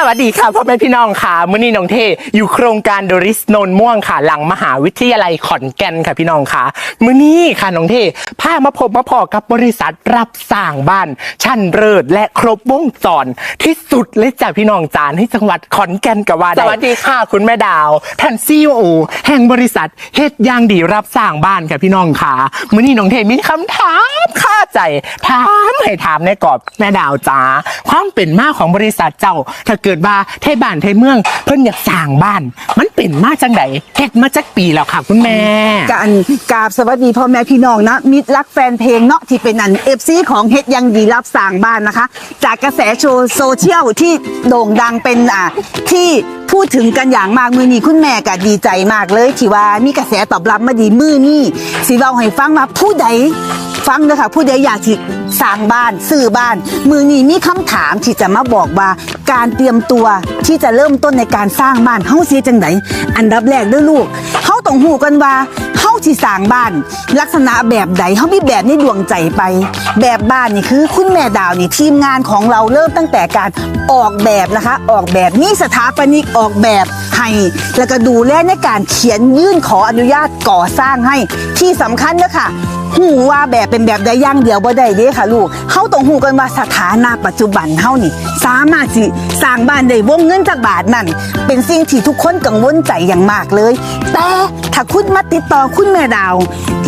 สวัสดีค่ะพ่อแม่พี่น้องค่ะมื้อนี้น้องเทอยู่โครงการโดริสโนนม่วงค่ะ หลังมหาวิทยาลัยขอนแก่นค่ะพี่น้องค่ะมื้อนี้ค่ะน้องเทพามาพบมาพอกับบริษัทรับสร้างบ้าน ชั้นเลิศและครบวงจรที่สุดเลยจ้ะพี่น้องจานที่จังหวัดขอนแก่นกับว่าได้สวัสดีค่ะคุณแม่ดาวท่านซีโอแห่งบริษัทเฮ็ดยางดีรับสร้างบ้านค่ะพี่น้องค่ะมื้อนี้น้องเทมีคำถามข้าใจถามให้ถามในกรอบแม่ดาวจ้าความเป็นมาของบริษัทเจ้าถ้าเกิดว่าไทยบ้านไทยเมือง เพิ่นอยากสร้างบ้าน มันเป็นมาจังไดเฮ็ดมาจักปีแล้วค่ะ คุณแม่การกราบสวัสดีพ่อแม่พี่น้องนะมิตรรักแฟนเพลงเนาะที่เป็นอันเอฟซีของเฮ็ดยังดีรับสร้างบ้านนะคะ จากกระแสโชว์โซเชียลที่โด่งดังเป็นอ่าที่พูดถึงกันอย่างมากมือนี้คุณแม่ก็ดีใจมากเลยที่ว่ามีกระแสตอบรับมาดีมือนี้สิเว้าให้ฟังว่าผู้ใด ฟังเลยค่ะผู้ใดอยากที่สร้างบ้านซื้อบ้าน มือนี้มีคำถามที่จะมาบอกว่า การเตรียมตัวที่จะเริ่มต้นในการสร้างบ้านเฮาเสียจังไดอันดับแรกเด้อลูกเฮาต้องหูกันว่าเฮาที่สร้างบ้าน ลักษณะแบบใดเฮามีแบบในดวงใจไป แบบบ้านนี่คือ คุณแม่ดาวนี่ทีมงานของเราเริ่มตั้งแต่การออกแบบนะคะ ออกแบบนี่สถาปนิกออกแบบ ให้แล้วก็ดูแลในการเขียนยื่นขออนุญาตก่อสร้างให้ที่สำคัญเนอะค่ะหูว่าแบบเป็นแบบใดอย่างเดียวบ่ได้เด้ค่ะลูกเฮาต้องหูกันว่าสถานะปัจจุบันเฮานี่ สามารถสิสร้างบ้านได้วงเงินจากบาทนั่น เป็นสิ่งที่ทุกคนกังวลใจอย่างมากเลย แต่ถ้าคุณมาติดต่อคุณแม่ดาว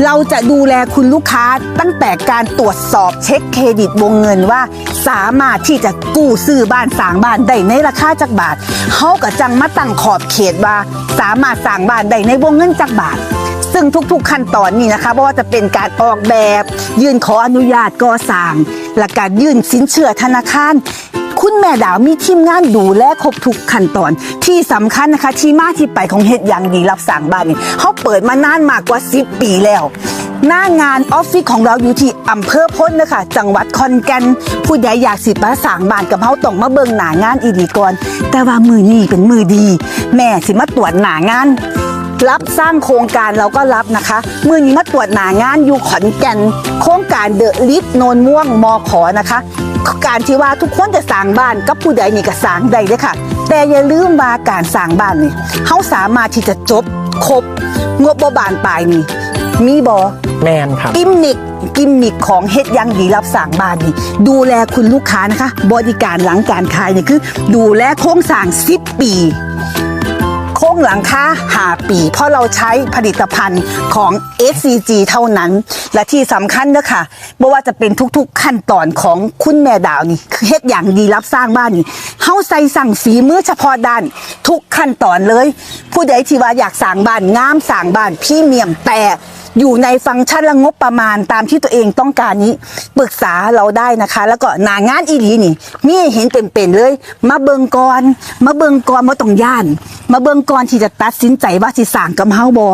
เราจะดูแลคุณลูกค้าตั้งแต่การตรวจสอบเช็คเครดิตวงเงินว่า สามารถที่จะกู้ซื้อบ้านสร้างบ้านได้ในราคาจากบาทเฮาก็จังมาตั้งขอบเขตว่าสามารถสร้างบ้านได้ในวงเงินจักบาท ซึ่งทุกๆขั้นตอนนี้นะคะไม่ว่าจะเป็นการออกแบบ ยื่นขออนุญาตก่อสร้าง และการยื่นสินเชื่อธนาคารคุณแม่ดาวมีทีมงานดูแลครบทุกขั้นตอน ที่สำคัญนะคะ ที่มาที่ไปของเฮ็ดอย่างดีรับสั่งบ้านนี่เขาเปิดมานานมากกว่า 10 ปีแล้ว หน้างานออฟฟิศของเราอยู่ที่อำเภอพ้นนะคะจังหวัดขอนแก่นผู้ใดอยากสิมาสร้างบ้านกับเฮาต้องมาเบิ่งหน้างานอีดีก่อนแต่ว่ามือนี้เป็นมือดี แม่สิมาตรวจหน้างาน รับสร้างโครงการเราก็รับนะคะ มือนี้มาตรวจหนางานอยู่ขอนแก่นโครงการเดอะลิฟโนนม่วงมอขอนะคะ การที่ว่าทุกคนจะสร้างบ้านกับผู้ใดนี่ก็สร้างได้เด้อค่ะ แต่อย่าลืมว่าการสร้างบ้านนี่เขาสามารถที่จะจบครบงบบบานปลายนี่ มีบอแมนครับ กิมมิกกิมมิกของเฮ็ดยังดีรับสั่งบ้านนี่ดูแลคุณลูกค้านะคะ บริการหลังการขายนี่คือ ดูแลโครงสร้าง10ปี โค้งหลังคาหาปี เพราะเราใช้ผลิตภัณฑ์ของ SCG เท่านั้น และที่สำคัญเนอะค่ะไม่ว่าจะเป็นทุกๆขั้นตอนของคุณแม่ดาวนี่คือเฮ็ดอย่างดีรับสร้างบ้านนี่เฮาใส่สั่งฝีมือเฉพาะด้านทุกขั้นตอนเลย ผู้ใดที่ว่าอยากสร้างบ้านงามสร้างบ้านพรี่เมียมแต่ อยู่ในฟังก์ชันและงบประมาณตามที่ตัวเองต้องการนี้ปรึกษาเราได้นะคะ แล้วก็หนางานอีหลีนี่ มีเห็นเป็นๆเลย มาเบิงก่อนมาเบิงก่อนมาต้องย่าน มาเบิงก่อนที่จะตัดสินใจว่าสิสางกับเฮาบอ